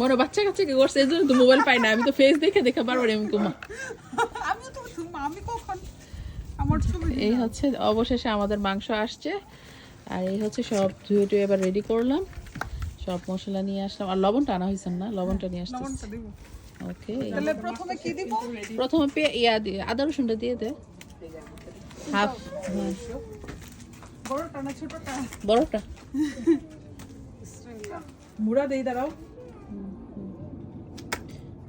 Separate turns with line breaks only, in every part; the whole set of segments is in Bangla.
মনে বাচ্চা কাচ্চাকে করছে? এই জন্য তো মোবাইল পাই না। আমি তো ফেস দেখে দেখে বারবার এমন কুমা
আমি তো আমি কখন? আমার ছবি
এই হচ্ছে অবশেষে আমাদের মাংস আসছে। আর এই হচ্ছে সব ধুয়ে টুয়ে এবার রেডি করলাম। সব মশলা নিয়ে আসলাম। আর লবণটা আনা হয়েছে না? লবণটা নিয়ে
দিব।
ওকে
তাহলে প্রথমে কি দিব?
প্রথমে ইয়া দিয়ে আদা রসুনটা দিয়ে দে। হাফ হ্যাঁ।
বড়টা না ছোটটা?
বড়টা।
মুড়া দেই দাঁড়াও।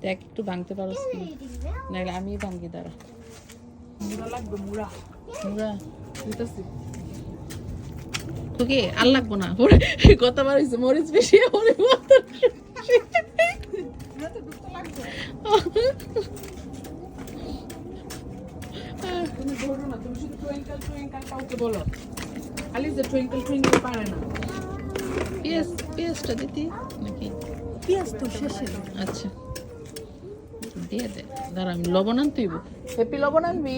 দেখ একটু ভাঙতে পারো নাহলে আমি ভাঙ্গি দাঁড়া।
মুড়া লাগবে মুড়া।
মুরা
দিতেছি।
তোকে আর লাগবো না পরে কতবার হয়েছে মরিচ বেশি
লাগবে। তুমি ধরো না তুমি শুধু টুইঙ্কল টুইঙ্কল কাউকে বলো। খালি যে টুইঙ্কল টুইঙ্কল পারে না।
পেঁয়াজ পেঁয়াজটা দিতি নাকি?
পেঁয়াজ তো শেষে।
আচ্ছা। দিয়ে দে। দাঁড়া আমি লবণ আনতেইব হ্যাপি লবণ আনবি?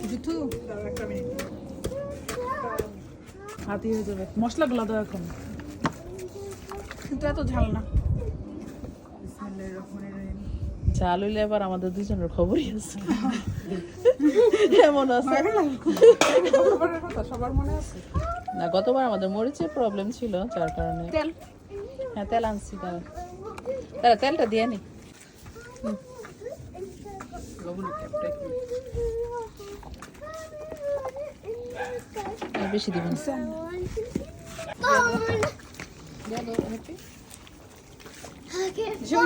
মিনিট হাতি হয়ে যাবে। মশলাগুলো দাও এখন। কিন্তু এত ঝাল না।
চাল হইলে আবার আমাদের দুজনের খবরই আছে। এমন আছে?
সবার মনে আছে?
না গতবার আমাদের মরিচের প্রবলেম ছিল যার কারণে।
তেল।
হ্যাঁ তেল আনছি তারা তারা তেলটা দিয়ে নি বেশি দিবেন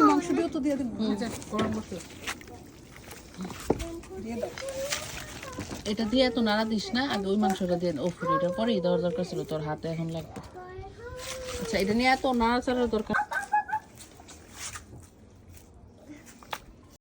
মাংস দিয়েও তো দিয়ে দিন গরম মশলা দিয়ে দাও
এটা দিয়ে এত নাড়া দিস না আগে ওই মাংসটা দিয়ে ও ফুল এটা পরেই দেওয়ার দরকার ছিল তোর হাতে এখন লাগবে। আচ্ছা এটা নিয়ে এত নাড়াচাড়ার দরকার